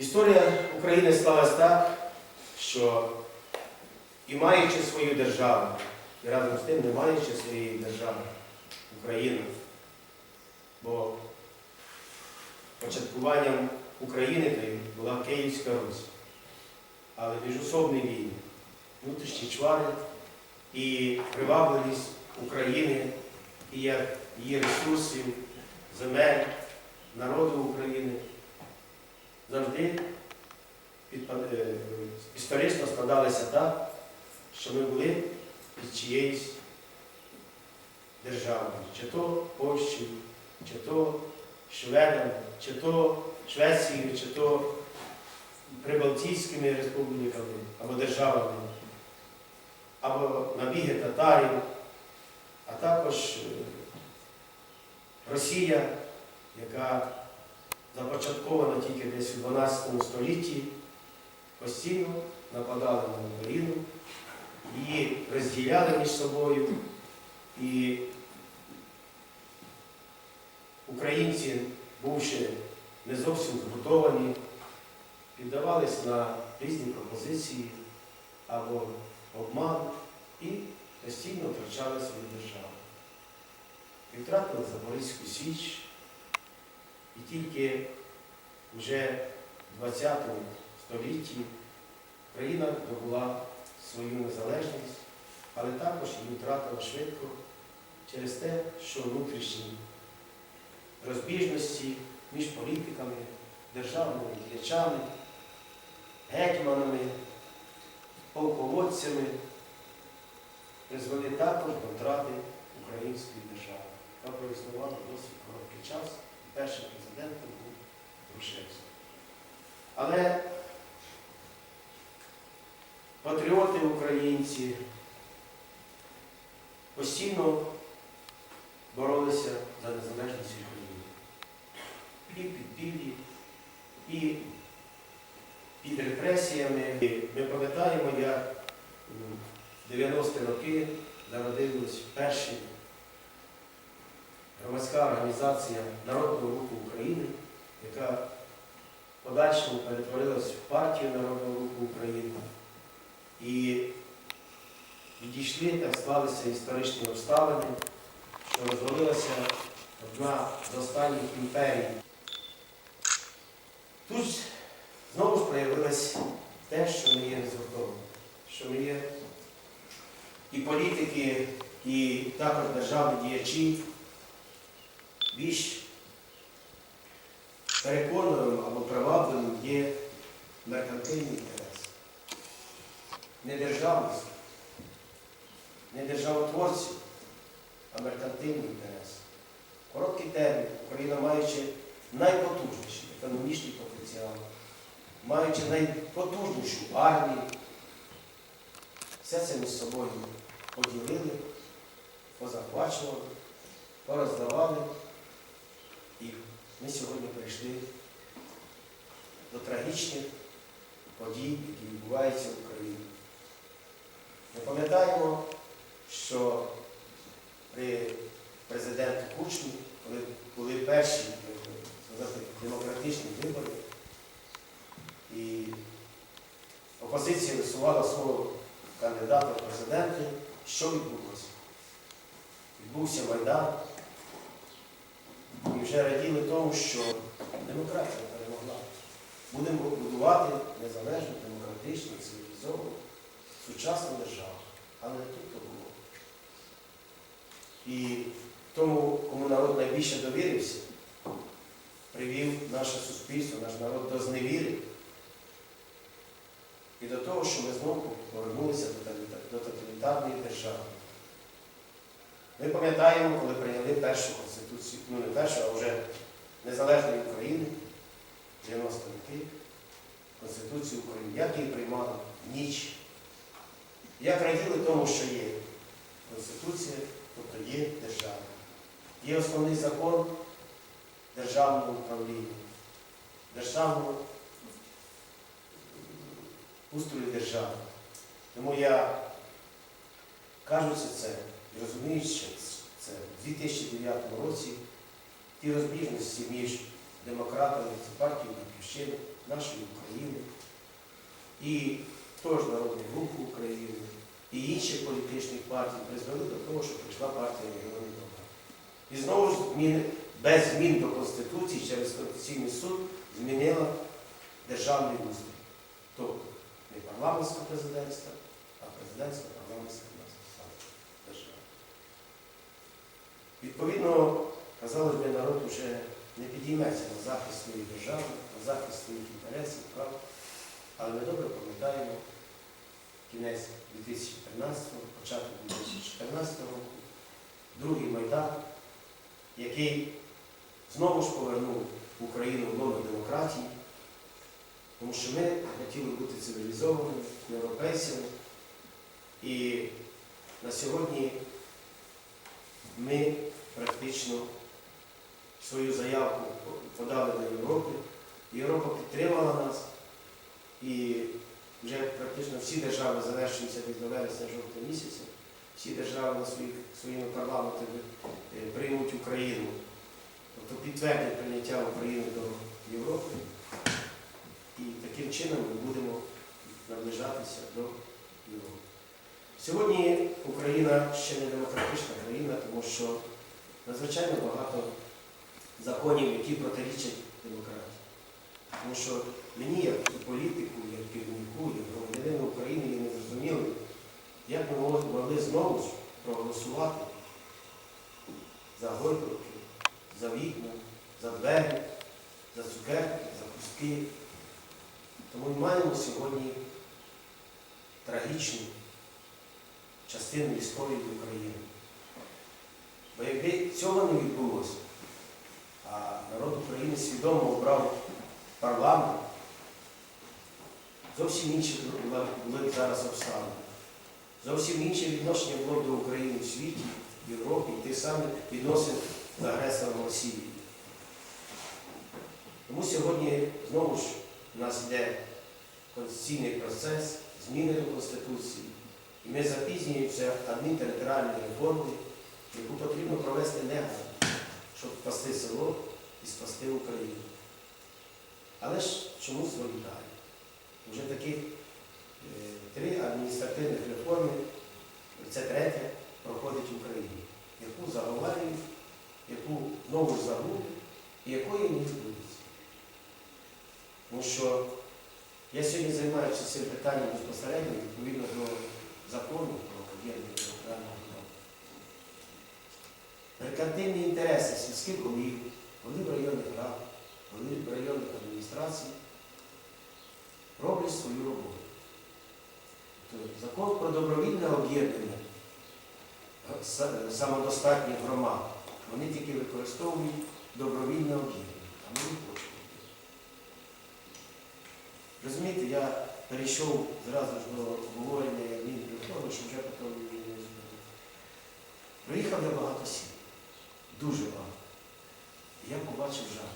Історія України склалась так, що і маючи свою державу, і разом з тим не маючи своєї держави, Україна, бо початкуванням України була Київська Русь. Але міжособні війни, внутрішні чвари і привабливість України і як її ресурсів, земель, народу України складалися так, що ми були під чиєюсь державою, чи то Польщею, чи то Шведом, чи то Швецією, чи то Прибалтійськими республіками або державами, або набіги татарів, а також е, Росія, яка започаткована тільки десь у 12 столітті, постійно нападали на Україну, її розділяли між собою, і українці, бувши не зовсім згуртовані, піддавались на різні пропозиції або обман і постійно втрачали свою державу. І втратили Запорізьку Січ, і тільки вже в 20 столітті країна здобула свою незалежність, але також її втратила швидко через те, що внутрішні розбіжності між політиками, державними діячами, гетьманами, полководцями призвели також до втрати української держави, яка проіснувала досить короткий час. Першим президентом був Грушевський. Але патріоти українці постійно боролися за незалежність України. І під підпіллі, і під репресіями. Ми пам'ятаємо, як в 90-ті роки народились перші громадська організація Народного руху України, яка подальшому перетворилась в партію Народного руху України. І відійшли, так склалися історичні обставини, що розвалилася одна з останніх імперій. Тут знову ж проявилось те, що ми є згуртовані, що ми є і політики, і також державні діячі більш переконливим або привабливим є меркантильний інтерес. Не державність, не державотворці, а меркантильний інтерес. Короткий термін, Україна маючи найпотужніший економічний потенціал, маючи найпотужнішу армію, все це між собою поділили, позахвачували, пороздавали. І ми сьогодні прийшли до трагічних подій, які відбуваються в Україні. Ми пам'ятаємо, що при президенті Кучмі, коли були перші сказати, демократичні вибори, і опозиція висувала свого кандидата в президенти, що відбулося? Відбувся Майдан, і вже раділи тому, що демократія перемогла. Будемо будувати незалежну, демократичну, цивілізовану, сучасну державу. Але не тут то було. І тому, кому народ найбільше довірився, привів наше суспільство, наш народ до зневіри і до того, що ми знову повернулися до тоталітарної держави. Ми пам'ятаємо, коли прийняли першу конституцію, ну не першу, а вже незалежної України, 90 роки, Конституцію України. Як її приймали? Ніч. Як раділи тому, що є Конституція, тобто є держава. Є основний закон державного управління, державного устрою держави. Тому я кажучи це і розуміючи це в 2009 році, ті розбіжності між демократами, це партію Батьківщини, нашої України, і теж Народний рух України, і інших політичних партій призвели до того, що прийшла партія регіонів Добра. І знову ж без змін до Конституції через Конституційний суд змінила державний устрій. Тобто не парламентська президентська, а у нас держава. Відповідно, казалось би, народ вже не підійметься на захист своєї держави, на захист своїх інтересів, прав. Але ми добре пам'ятаємо кінець 2013, початок 2014 року, другий Майдан, який знову ж повернув Україну в лоно демократії, тому що ми хотіли бути цивілізованими, європейцями. І на сьогодні ми практично свою заявку подали до Європи. Європа підтримала нас. І вже практично всі держави завершуються десь до вересня-жовтня місяця. Всі держави своїх, своїми парламентами е, приймуть Україну, тобто підтвердять прийняття України до Європи. І таким чином ми будемо наближатися до Європи. Сьогодні Україна ще не демократична країна, тому що надзвичайно багато законів, які протирічать демократії. Тому що мені, як політику, як керівнику, як громадянину України, є незрозуміло, як ми могли знову ж проголосувати за гойдалки, за вікна, за двері, за цукерки, за кустки. Тому ми маємо сьогодні трагічну частину історії України. Бо якби цього не відбулося, а народ України свідомо обрав парламент, зовсім інші були, зараз обставини. Зовсім інше відношення було до України в світі, в Європі, і тих самих відносин з агресором Росії. Тому сьогодні знову ж у нас йде конституційний процес, зміни до Конституції, і ми запізнюємося адмінтериторіальної реформи, яку потрібно провести негайно, щоб спасти село і спасти Україну. Але ж чомусь вилітає. Вже таких е, три адміністративних реформи, це третя, проходить в Україні, яку заговорюють, яку знову ж забули, і якої не відбудеться. Тому що я сьогодні займаюся цим питанням безпосередньо відповідно до закону про об'єднання територіального громади. Меркантильні інтереси сільських голів, голів районних рад, голів районних адміністрацій роблять свою роботу. Тобто закон про добровільне об'єднання са- самодостатніх громад. Вони тільки використовують добровільне об'єднання, а ми не хочемо. Розумієте, я перейшов зразу ж до обговорення адмінреформи, щоб вже потім не збити. Приїхав я багато сіл, дуже багато. І я побачив жах.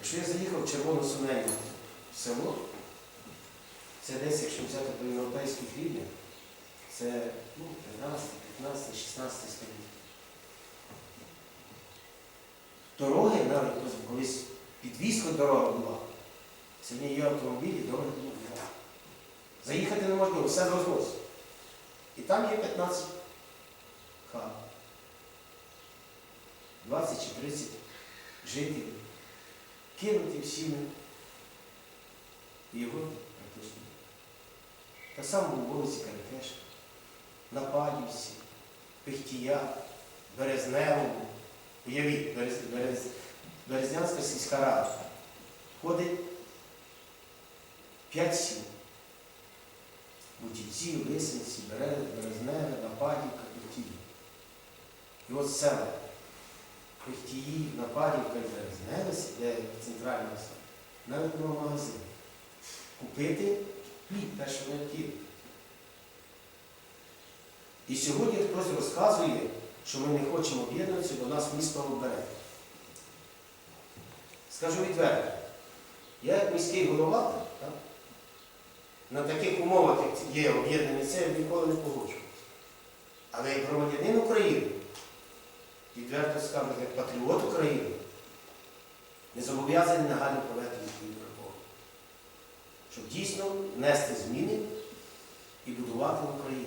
Якщо я заїхав в в село, це десь, якщо взяти по європейських рівнях, це ну, 13, 15, 16 століття. Дороги навіть колись підвізка дорога була. Сьогодні є автомобілі, дороги не було. Заїхати неможливо, все розносить. І там є 15 хат. 20 чи 30 жителів. Кинуті всіми. І його практично. Так само у вулиці Карикеш, на Падівці, Пихтія, Березневому. Уявіть, Берез, Берез, Березнянська сільська рада. Входить 5 сіл. Бутівці, Берез, Березневе, Нападівка, Пихтії. І от села Пихтії, Нападівка і Березневе, де центральна села, навіть нема магазину. Купити хліб, те, що необхідно. І сьогодні хтось розказує, що ми не хочемо об'єднуватися, бо нас місто обере. Скажу відверто, я як міський голова, так, на таких умовах, як є об'єднання це, я ніколи не погоджуюся. Але як громадянин України, відверто скажу, як патріот України, не зобов'язані негайно провести відповідну реформу. Щоб дійсно внести зміни і будувати Україну.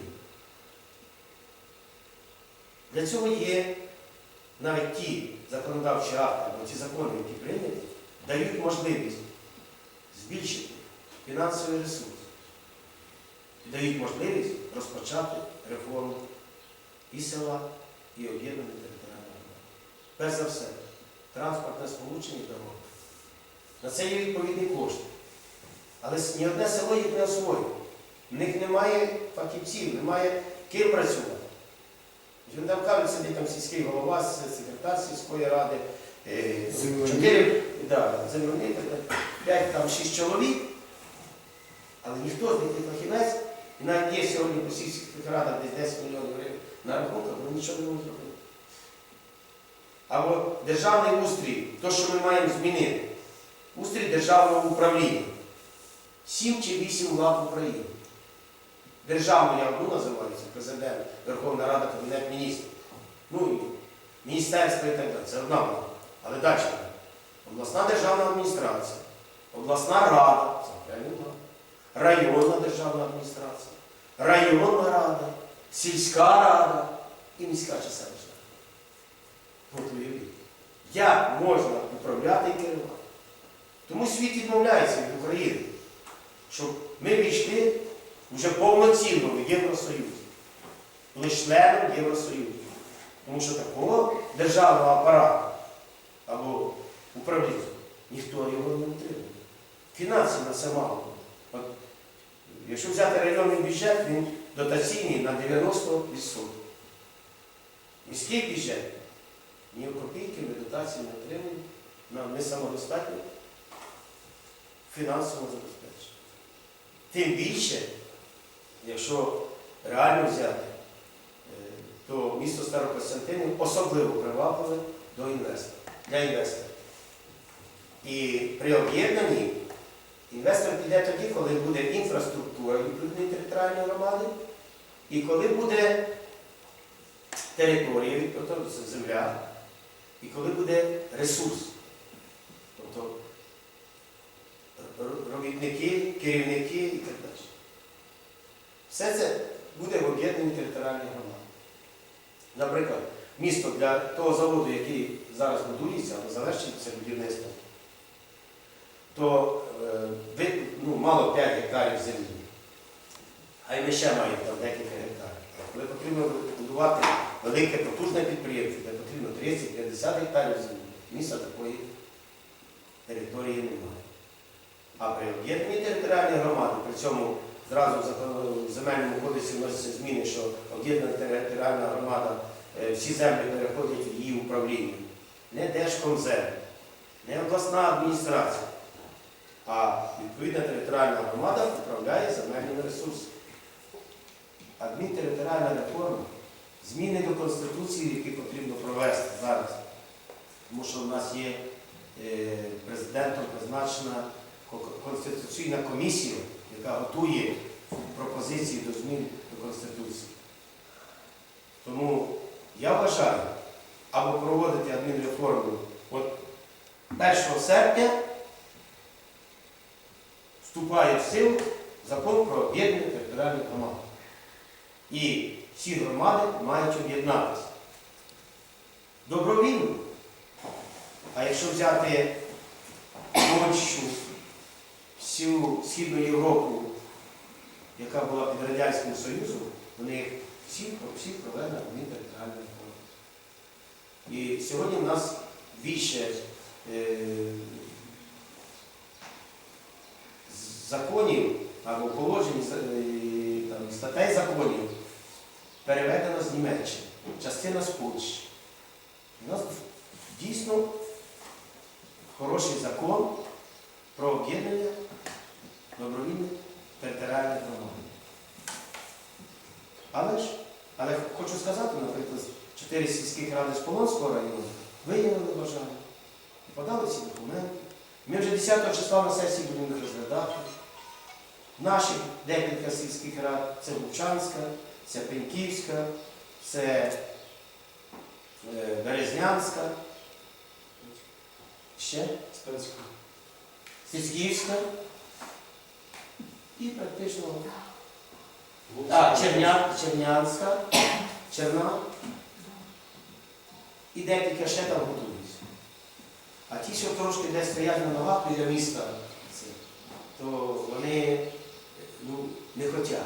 Для цього є навіть ті законодавчі акти або ті закони, які прийняті, дають можливість збільшити фінансовий ресурс і дають можливість розпочати реформу і села, і об'єднаної територіальної громади. Перш за все, транспортне сполучення і дороги. На це є відповідні кошти. Але ні одне село їх не освоює. В них немає фахівців, немає ким працювати. Він там кажуть, сидить там сільський голова, секретар сільської ради, е, чотири да, п'ять там шість чоловік, але ніхто з них не фахівець, і навіть є сьогодні по сільських радах десь 10 мільйонів гривень на рахунках, вони нічого не можуть зробити. Або державний устрій, то, що ми маємо змінити, устрій державного управління. Сім чи вісім влад України. Державну я одну називаю, це президент, Верховна Рада, Кабінет міністрів. Ну і міністерство і так далі. Це одна влада. Але далі. Обласна державна адміністрація, обласна рада, це влада, районна державна адміністрація, районна рада, сільська рада і міська чи селищна. рада. От. Як можна управляти і керувати? Тому світ відмовляється від України, щоб ми війшли вже повноцінно в Євросоюз, були членом Євросоюзу. Тому що такого державного апарату або управління ніхто його не утримує. Фінансів на це мало. От, якщо взяти районний бюджет, він дотаційний на 90%. Міський бюджет ні копійки ми дотації не отримуємо, нам не самодостатньо фінансово забезпечення. Тим більше, якщо реально взяти, е, то місто Старокостянтинів особливо привабливе до інвестора, для інвестора. І при об'єднанні інвестор піде тоді, коли буде інфраструктура відповідної територіальної громади, і коли буде територія, тобто земля, і коли буде ресурс. Тобто робітники, керівники і так далі. Все це буде в об'єднаній територіальній громаді. Наприклад, місто для того заводу, який зараз будується, або завершиться будівництво, то е, ну, мало 5 гектарів землі. А й ми ще маємо там декілька гектарів. Коли потрібно будувати велике потужне підприємство, де потрібно 30-50 гектарів землі, міста такої території немає. А при об'єднанні територіальної громади, при цьому зразу в земельному кодексі вносяться зміни, що об'єднана територіальна громада, е, всі землі переходять в її управління. Не Держкомзем, не обласна адміністрація, а відповідна територіальна громада управляє земельними ресурсами. Адмінтериторіальна реформа, зміни до Конституції, які потрібно провести зараз. Тому що в нас є е, президентом призначена Конституційна комісія, яка готує пропозиції до змін до Конституції. Тому я вважаю, або проводити адмінреформу от 1 серпня вступає в силу закон про об'єднання територіальних громад. І всі громади мають об'єднатися. Добровільно. А якщо взяти Польщу, всю Східну Європу, яка була під Радянським Союзом, вони всі, всі провели адмінтериторіальну реформу. І сьогодні в нас більше е, законів або положень е, там, статей законів переведено з Німеччини, частина з Польщі. У нас дійсно хороший закон про об'єднання добровільних територіальних громад. Але ж, але хочу сказати, наприклад, чотири сільських ради з Полонського району виявили бажання подали ці документи. Ми вже 10 числа на сесії будемо їх розглядати. Наші декілька сільських рад це Лучанська, це Пеньківська, це е, Березнянська, ще. Сіцьківська і практично а, Черня, Чернянська, Черна. І декілька ще там готуються. А ті, що трошки десь стоять на ногах біля міста, то вони ну, не хочуть.